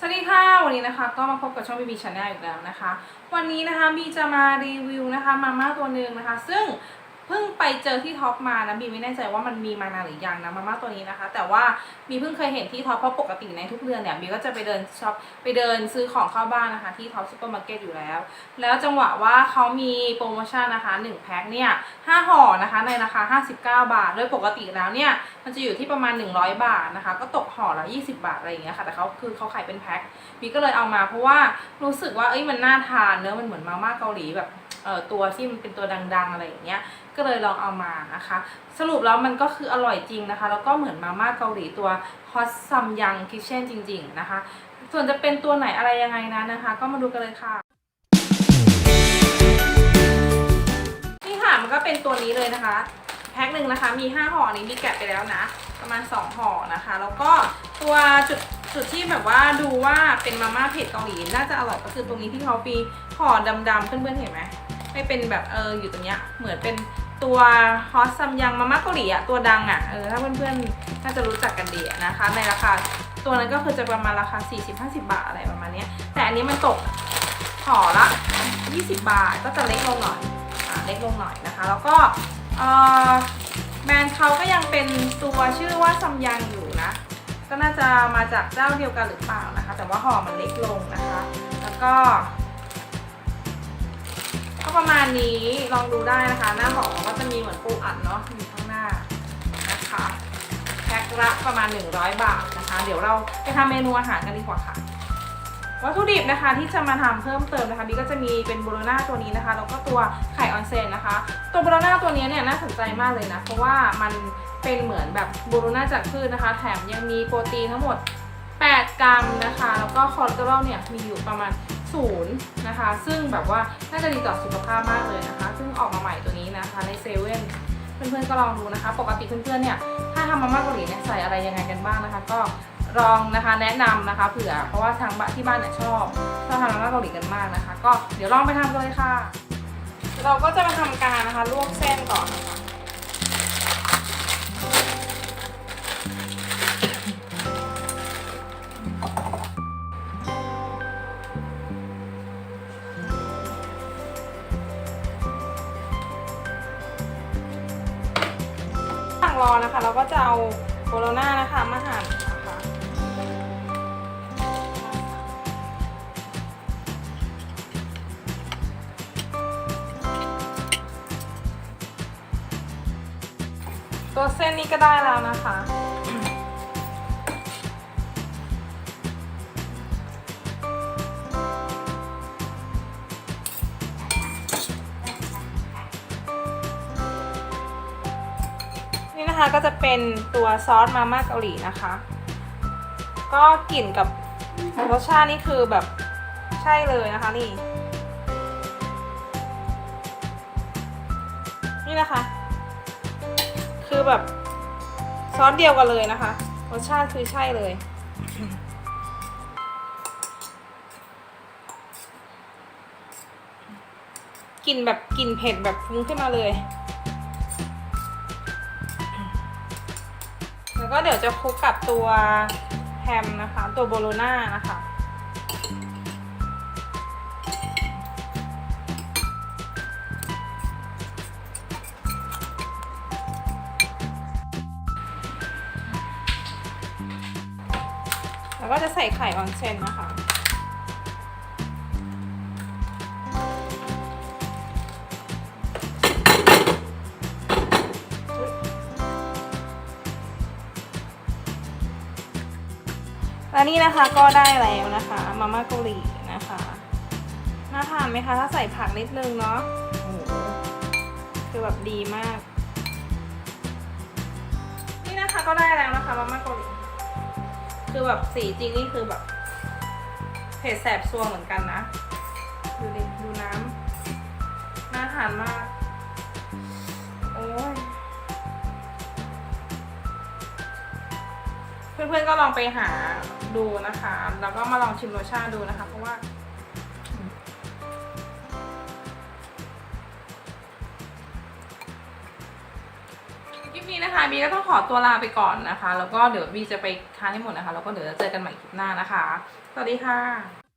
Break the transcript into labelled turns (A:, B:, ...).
A: สวัสดีค่ะ วันนี้นะคะก็มาพบกับช่องบีบีชาแนลอีกแล้วนะคะ วันนี้นะคะบีจะมารีวิวนะคะมาม่าตัวหนึ่งนะคะ ซึ่ง เพิ่งไปเจอที่ท็อปมานะบีไม่แน่ใจว่ามันมีมานานหรือยังนะมาม่าตัวนี้นะคะ แต่ว่าบีเพิ่งเคยเห็นที่ท็อปเพราะปกติในทุกเดือนเนี่ยบีก็จะไปเดินช็อปไปเดินซื้อของเข้าบ้านนะคะที่ท็อปซูเปอร์มาร์เก็ตอยู่แล้ว แล้วจังหวะว่าเขามีโปรโมชั่นนะคะ1แพ็คเนี่ย5ห่อนะคะในราคา 59 บาท โดยปกติแล้วเนี่ยมันจะอยู่ที่ประมาณ 100 บาทนะคะ ก็ตกห่อละ20 บาทอะไรอย่างเงี้ยค่ะแต่เขาคือเขาขายเป็นแพ็คบีก็เลยเอามาเพราะว่ารู้สึกว่าเอ้ยมันน่าทานเนื้อะมันเหมือนมาม่าเกาหลีแบบ ตัวที่มันเป็นตัวดังๆอะไรอย่างเงี้ยก็เลยลองเอามานะคะ สรุปแล้วมันก็คืออร่อยจริงนะคะ แล้วก็เหมือนมาม่าเกาหลีตัวฮอตซัมยังคิเช่นจริง ๆนะคะ ส่วนจะเป็นตัวไหนอะไรยังไงนั้นนะคะ ก็มาดูกันเลยค่ะนี่ค่ะมันก็เป็นตัวนี้เลยนะคะแพ็คหนึ่งนะคะมี 5ห่ออันนี้มีแกะไปแล้วนะประมาณ 2ห่อนะคะ แล้วก็ตัวจุดจุดที่แบบว่าดูว่าเป็นมาม่าเผ็ดเกาหลีน่าจะอร่อยก็คือตรงนี้ที่เขาปีห่อดำๆเพื่อนๆเห็นไหม ไม่เป็นแบบเอออยู่ตรงเนี้ยเหมือนเป็นตัวฮอตซัมยังมาม่าเกาหลีอะตัวดังอะเออถ้าเพื่อนๆน่าจะรู้จักกันดีนะคะ ในราคาตัวนั้นก็คือจะประมาณราคา 40-50 บาทอะไรประมาณเนี้ยแต่อันนี้มันตกห่อละ 20 บาทก็จะเล็กลงหน่อยอ่าเล็กลงหน่อยนะคะ แล้วก็เออแบรนด์เขาก็ยังเป็นตัวชื่อว่าซัมยังอยู่นะ ก็น่าจะมาจากเจ้าเดียวกันหรือเปล่านะคะ แต่ว่าห่อมันเล็กลงนะคะ แล้วก็ ประมาณนี้ลองดูได้นะคะ หน้าห่อก็จะมีเหมือนปูอัดเนาะอยู่ข้างหน้านะคะแพ็คละประมาณ 100 บาทนะคะ เดี๋ยวเราไปทำเมนูอาหารกันดีกว่าค่ะ วัตถุดิบนะคะที่จะมาทำเพิ่มเติมนะคะบีก็จะมีเป็นโบโลน่าตัวนี้นะคะแล้วก็ตัวไข่ออนเซนนะคะ ตัวโบโลน่าตัวนี้เนี่ยน่าสนใจมากเลยนะ เพราะว่ามันเป็นเหมือนแบบโบโลน่าจากพืชนะคะ แถมยังมีโปรตีนทั้งหมด 8 กรัมนะคะ แล้วก็คอเลสเตอรอลเนี่ยมีอยู่ประมาณ ศูนย์นะคะ ซึ่งแบบว่าน่าจะดีต่อสุขภาพมากเลยนะคะ ซึ่งออกมาใหม่ตัวนี้นะคะในเซเว่นเพื่อนๆก็ลองดูนะคะ ปกติเพื่อนๆเนี่ยถ้าทำมาม่าเกาหลีเนี่ยใส่อะไรยังไงกันบ้างนะคะ ก็ลองนะคะแนะนำนะคะเผื่อเพราะว่าทางบ้านที่บ้านเนี่ยชอบชอบทำมาม่าเกาหลีกันมากนะคะ ก็เดี๋ยวลองไปทำกันเลยค่ะ เราก็จะมาทำการนะคะลวกเส้นก่อน นะคะระหว่างรอนะคะ เราก็จะเอาโบโลน่านะคะมาหั่นนะคะตัวเส้นนี้ก็ได้แล้วนะคะ นะคะก็จะเป็นตัวซอสมาม่าเกาหลีนะคะ ก็กลิ่นกับรสชาตินี่คือแบบใช่เลยนะคะนี่ นี่นะคะ คือแบบซอสเดียวกันเลยนะคะ รสชาติคือใช่เลยกลิ่นแบบกลิ่นเผ็ดแบบฟุ้งขึ้นมาเลย แล้วก็เดี๋ยวจะคลุกกับตัวแฮมนะคะ ตัวโบโลน่านะคะ แล้วก็จะใส่ไข่ออนเซนนะคะ และนี่นะคะก็ได้แล้วนะคะมาม่าเกาหลีนะคะน่าทานไหมคะถ้าใส่ผักนิดนึงเนาะโอ้คือแบบดีมาก นี่นะคะก็ได้แล้วนะคะมาม่าเกาหลีคือแบบสีจริงนี่คือแบบเผ็ดแสบซวงเหมือนกันนะ ดูดิดูน้ำน่าทานมาก เพื่อนๆก็ลองไปหาดูนะคะ แล้วก็มาลองชิมรสชาติดูนะคะ เพราะว่า คลิปนี้นะคะบีก็ต้องขอตัวลาไปก่อนนะคะ แล้วก็เดี๋ยวบีจะไปทานให้หมดนะคะ แล้วก็เดี๋ยวจะเจอกันใหม่คลิปหน้านะคะ สวัสดีค่ะ